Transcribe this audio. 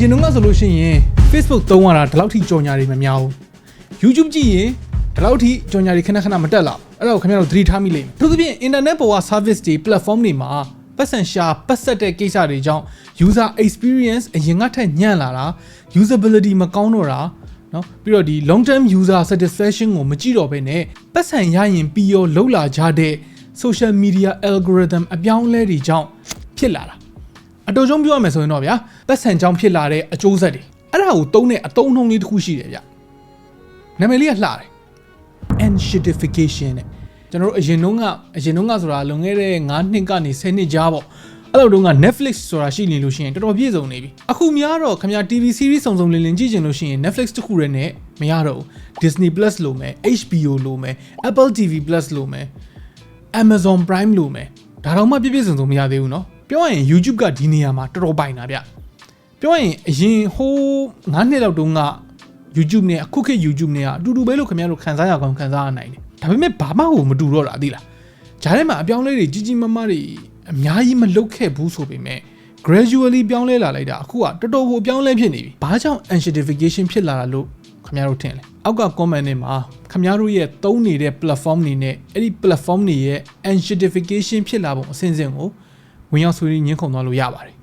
ရင်တော့ကဆိုလို့ရှိရင် Facebook သုံးရတာဒီလောက်ထိကြော်ညာတွေမများဘူး YouTube ကြည့်ရင်ဒီလောက်ထိကြော်ညာတွေခဏခဏမတက်လာဘူးအဲ့ဒါကိုခင်ဗျားတို့သတိထားမိလိမ့်မယ်အထူးသဖြင့် internet ပေါ်က service တွေ platform တွေမှာပတ်စံရှာပတ်ဆက်တဲ့ကိစ္စတွေကြောင့် user experience အရင်ကထက်ညံ့လာတာ usability မကောင်းတော့တာเนาะပြီးတော့ဒီ long term user satisfaction ကိုမကြည့်တော့ဘဲနဲ့ပတ်စံရရင်ပြီးရောလှုပ်လာကြတဲ့ social media algorithm အပြောင်းအလဲတွေကြောင့်ဖြစ်လာတာ အတူချုံပြောရမယ်ဆိုရင်တော့ဗျာပတ်စံကြောင့်ဖြစ်လာတဲ့အကျိုးဆက်တွေအဲ့ဒါကိုသုံးတဲ့အတုံးနှုံးလေးတစ်ခုရှိတယ်ဗျနာမည်လေးကလှတယ် enshitification တဲ့ကျွန်တော်တို့အရင်တုန်းကအရင်တုန်းကဆိုတာလွန်ခဲ့တဲ့9နှစ်ကနေ10နှစ်ကြားပေါ့အဲ့လိုတုန်းက Netflix ဆိုတာရှိနေလို့ရှိရင်တော်တော်ပြည့်စုံနေပြီအခုများတော့ခင်ဗျာ TV series စုံစုံလင်လင်ကြည့်ချင်လို့ရှိရင် Netflix တစ်ခုတည်းနဲ့မရတော့ဘူး Disney Plus လိုမယ် HBO လိုမယ် Apple TV Plus လိုမယ် Amazon Prime လိုမယ်ဒါတော့မှပြည့်ပြည့်စုံစုံမရသေးဘူးเนาะ ပြောရရင် YouTube ကဒီနေရာမှာတော်တော်ပိုင်တာဗျပြောရရင်အရင်ဟိုး9နှစ်လောက်တုန်းက YouTube နဲ့အခုခေတ် YouTube နဲ့ကအတူတူပဲလို့ခင်ဗျားတို့ခံစားရကောင်းခံစားရနိုင်တယ်ဒါပေမဲ့ဘာမှဟိုမတူတော့တာသိလားဂျားထဲမှာအပြောင်းလဲတွေကြီးကြီးမားမားတွေအများကြီးမလုပ်ခဲ့ဘူးဆိုပေမဲ့ gradually ပြောင်းလဲလာလိုက်တာအခုကတော်တော်ကိုအပြောင်းလဲဖြစ်နေပြီဘာကြောင့် enshitification ဖြစ်လာတာလို့ခင်ဗျားတို့ထင်လဲအောက်က comment တွေမှာခင်ဗျားတို့ရဲ့သုံးနေတဲ့ platform တွေနဲ့အဲ့ဒီ platform တွေရဲ့ enshitification ဖြစ်လာပုံအစဉ်စဉ်ကို ဝင်ရောက်ဆွေးနွေးညှင်းခုန်သွားလို့ရပါတယ်